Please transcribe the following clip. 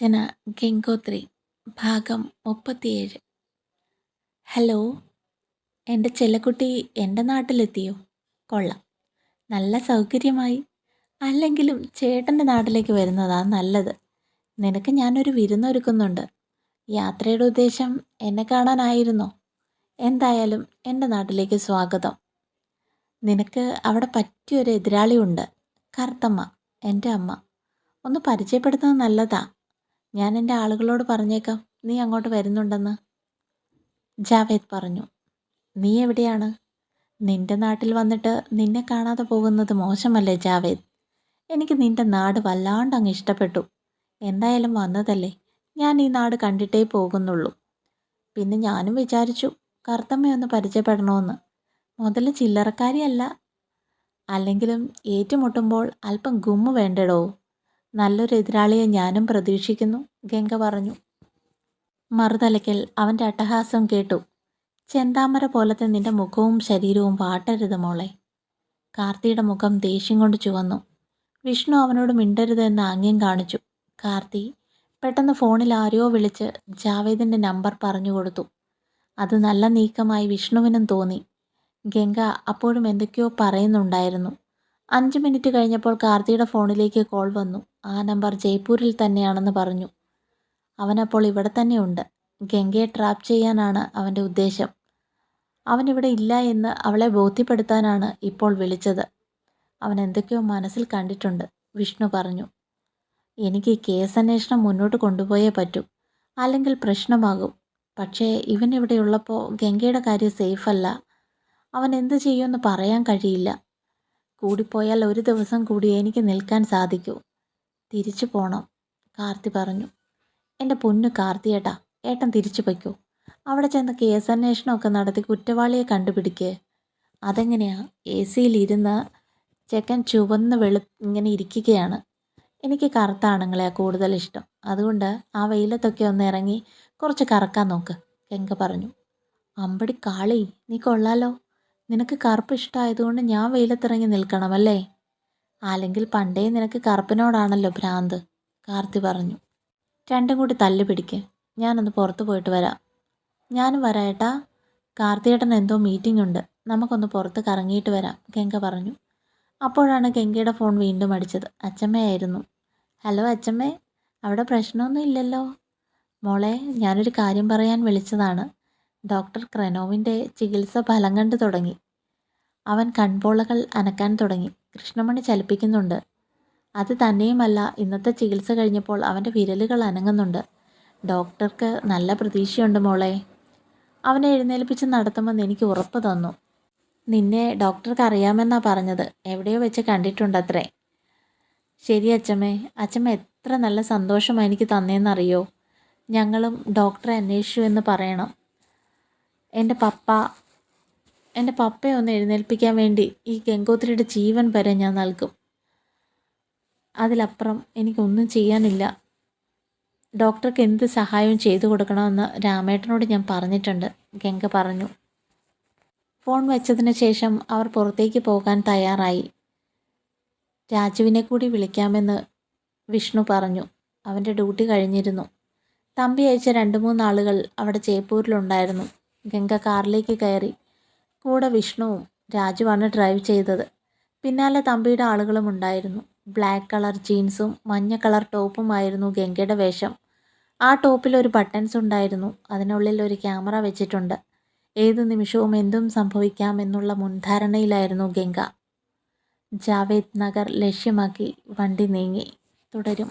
അർച്ചന ഗംഗോത്രി ഭാഗം മുപ്പത്തിയേഴ്. ഹലോ എന്റെ ചെല്ലക്കുട്ടി എന്റെ നാട്ടിലെത്തിയോ? കൊള്ളാം. നല്ല സൗകര്യമായി. അല്ലെങ്കിലും ചേട്ടന്റെ നാട്ടിലേക്ക് വരുന്നതാ നല്ലത്. നിനക്ക് ഞാനൊരു വിരുന്നൊരുക്കുന്നുണ്ട്. യാത്രയുടെ ഉദ്ദേശം എന്നെ കാണാനായിരുന്നോ? എന്തായാലും എന്റെ നാട്ടിലേക്ക് സ്വാഗതം. നിനക്ക് അവിടെ പറ്റിയൊരു എതിരാളിയുണ്ട് കറുത്തമ്മ എന്റെ അമ്മ. ഒന്ന് പരിചയപ്പെടുത്തുന്നത് നല്ലതാ. ഞാൻ എന്റെ ആളുകളോട് പറഞ്ഞേക്കാം നീ അങ്ങോട്ട് വരുന്നുണ്ടെന്ന്. ജാവേദ് പറഞ്ഞു നീ എവിടെയാണ്? നിന്റെ നാട്ടിൽ വന്നിട്ട് നിന്നെ കാണാതെ പോകുന്നത് മോശമല്ലേ ജാവേദ്? എനിക്ക് നിന്റെ നാട് വല്ലാണ്ട് അങ്ങ് ഇഷ്ടപ്പെട്ടു. എന്തായാലും വന്നതല്ലേ ഞാൻ ഈ നാട് കണ്ടിട്ടേ പോകുന്നുള്ളൂ. പിന്നെ ഞാനും വിചാരിച്ചു കറുത്തമ്മയൊന്ന് പരിചയപ്പെടണമെന്ന് മുതൽ ചില്ലറക്കാരിയല്ല. അല്ലെങ്കിലും ഏറ്റുമുട്ടുമ്പോൾ അല്പം ഗുമ്മ വേണ്ടടോ? നല്ലൊരു എതിരാളിയെ ഞാനും പ്രതീക്ഷിക്കുന്നു ഗംഗ പറഞ്ഞു. മറുതലയ്ക്കൽ അവന്റെ അട്ടഹാസം കേട്ടു. ചെന്താമര പോലത്തെ നിന്റെ മുഖവും ശരീരവും വാട്ടരുത് മോളെ. കാർത്തിയുടെ മുഖം ദേഷ്യം കൊണ്ട് ചുവന്നു. വിഷ്ണു അവനോട് മിണ്ടരുത് എന്ന് ആംഗ്യം കാണിച്ചു. കാർത്തി പെട്ടെന്ന് ഫോണിൽ ആരെയോ വിളിച്ച് ജാവേദിന്റെ നമ്പർ പറഞ്ഞു കൊടുത്തു. അത് നല്ല നീക്കമായി വിഷ്ണുവിനും തോന്നി. ഗംഗ അപ്പോഴും എന്തൊക്കെയോ പറയുന്നുണ്ടായിരുന്നു. അഞ്ച് മിനിറ്റ് കഴിഞ്ഞപ്പോൾ കാർത്തിയുടെ ഫോണിലേക്ക് കോൾ വന്നു. ആ നമ്പർ ജയ്പൂരിൽ തന്നെയാണെന്ന് പറഞ്ഞു. അവനപ്പോൾ ഇവിടെ തന്നെയുണ്ട് ഗംഗയെ ട്രാപ്പ് ചെയ്യാനാണ് അവന്റെ ഉദ്ദേശം. അവൻ ഇവിടെ ഇല്ല എന്ന് അവളെ ബോധ്യപ്പെടുത്താനാണ് ഇപ്പോൾ വിളിച്ചത്. അവൻ എന്തൊക്കെയോ മനസ്സിൽ കണ്ടിട്ടുണ്ട്. വിഷ്ണു പറഞ്ഞു. എനിക്ക് കേസ് അന്വേഷണം മുന്നോട്ട് കൊണ്ടുപോയേ പറ്റൂ. അല്ലെങ്കിൽ പ്രശ്നമാകും. പക്ഷേ ഇവൻ ഇവിടെ ഉള്ളപ്പോൾ ഗംഗയുടെ കാര്യം സേഫല്ല അവൻ എന്ത് ചെയ്യുമെന്ന് പറയാൻ കഴിയില്ല. കൂടിപ്പോയാൽ ഒരു ദിവസം കൂടി എനിക്ക് നിൽക്കാൻ സാധിക്കൂ. തിരിച്ചു പോണം കാർത്തി പറഞ്ഞു. എന്റെ പൊന്നു കാർത്തിയേട്ടാ ഏട്ടൻ തിരിച്ചു വയ്ക്കൂ അവിടെ ചെന്ന് കേസ് അന്വേഷണമൊക്കെ നടത്തി കുറ്റവാളിയെ കണ്ടുപിടിക്ക്. അതെങ്ങനെയാ? എ സിയിലിരുന്ന് ചെക്കൻ ചുവന്ന് വെളു ഇങ്ങനെ ഇരിക്കുകയാണ്. എനിക്ക് കറുത്ത കൂടുതൽ ഇഷ്ടം. അതുകൊണ്ട് ആ വെയിലത്തൊക്കെ ഒന്ന് ഇറങ്ങി കുറച്ച് കറക്കാൻ നോക്ക് കെങ്ക പറഞ്ഞു. അമ്പടി കാളി നീ കൊള്ളാലോ. നിനക്ക് കറുപ്പ് ഇഷ്ടമായതുകൊണ്ട് ഞാൻ വെയിലത്തിറങ്ങി നിൽക്കണമല്ലേ അല്ലെങ്കിൽ പണ്ടേ നിനക്ക് കറുപ്പിനോടാണല്ലോ ഭ്രാന്ത് കാർത്തി പറഞ്ഞു. രണ്ടും കൂടി തല്ലു പിടിക്ക്. ഞാനൊന്ന് പുറത്ത് പോയിട്ട് വരാം. ഞാനും വരാം ഏട്ടാ. കാർത്തിയേട്ടൻ എന്തോ മീറ്റിംഗ് ഉണ്ട്. നമുക്കൊന്ന് പുറത്ത് കറങ്ങിയിട്ട് വരാം ഗംഗ പറഞ്ഞു. അപ്പോഴാണ് ഗംഗയുടെ ഫോൺ വീണ്ടും അടിച്ചത്. അച്ചമ്മയായിരുന്നു ഹലോ അച്ചമ്മേ അവിടെ പ്രശ്നമൊന്നും ഇല്ലല്ലോ? മോളെ ഞാനൊരു കാര്യം പറയാൻ വിളിച്ചതാണ്. ഡോക്ടർ ക്രനോവിന്റെ ചികിത്സ ഫലം കണ്ടു തുടങ്ങി. അവൻ കൺപോളകൾ അനക്കാൻ തുടങ്ങി. കൃഷ്ണമണി ചലിപ്പിക്കുന്നുണ്ട്. അത് തന്നെയുമല്ല ഇന്നത്തെ ചികിത്സ കഴിഞ്ഞപ്പോൾ അവന്റെ വിരലുകൾ അനങ്ങുന്നുണ്ട്. ഡോക്ടർക്ക് നല്ല പ്രതീക്ഷയുണ്ട് മോളെ. അവനെ എഴുന്നേൽപ്പിച്ച് നടത്തുമെന്ന് എനിക്ക് ഉറപ്പ് തന്നു. നിന്നെ ഡോക്ടർക്ക് അറിയാമെന്നാ പറഞ്ഞത്. എവിടെയോ വെച്ച് കണ്ടിട്ടുണ്ടത്രേ. ശരി അച്ചമ്മേ. അച്ചമ്മ എത്ര നല്ല സന്തോഷമാണ് എനിക്ക് തന്നേന്നറിയോ? ഞങ്ങളും ഡോക്ടറെ അന്വേഷിച്ചു എന്ന് പറയണം. എന്റെ പപ്പ എന്റെ പപ്പയെ ഒന്ന് എഴുന്നേൽപ്പിക്കാൻ വേണ്ടി ഈ ഗംഗോത്രിയുടെ ജീവൻ വരെ ഞാൻ നൽകും. അതിലപ്പുറം എനിക്കൊന്നും ചെയ്യാനില്ല. ഡോക്ടർക്ക് എന്ത് സഹായവും ചെയ്തു കൊടുക്കണമെന്ന് രാമേട്ടനോട് ഞാൻ പറഞ്ഞിട്ടുണ്ട്. ഗംഗ പറഞ്ഞു. ഫോൺ വെച്ചതിന് ശേഷം അവർ പുറത്തേക്ക് പോകാൻ തയ്യാറായി. രാജുവിനെ കൂടി വിളിക്കാമെന്ന് വിഷ്ണു പറഞ്ഞു. അവന്റെ ഡ്യൂട്ടി കഴിഞ്ഞിരുന്നു. തമ്പി അയച്ച രണ്ട് മൂന്നാളുകൾ അവിടെ ചേപ്പൂരിലുണ്ടായിരുന്നു ഗംഗ കാറിലേക്ക് കയറി. കൂടെ വിഷ്ണുവും രാജുവാണ് ഡ്രൈവ് ചെയ്തത്. പിന്നാലെ തമ്പിയുടെ ആളുകളും ഉണ്ടായിരുന്നു. ബ്ലാക്ക് കളർ ജീൻസും മഞ്ഞ കളർ ടോപ്പുമായിരുന്നു ഗംഗയുടെ വേഷം. ആ ടോപ്പിൽ ഒരു ബട്ടൺസ് ഉണ്ടായിരുന്നു. അതിനുള്ളിൽ ഒരു ക്യാമറ വെച്ചിട്ടുണ്ട്. ഏത് നിമിഷവും എന്തും സംഭവിക്കാമെന്നുള്ള മുൻധാരണയിലായിരുന്നു ഗംഗ. ജാവേദ് നഗർ ലക്ഷ്യമാക്കി വണ്ടി നീങ്ങി. തുടരും.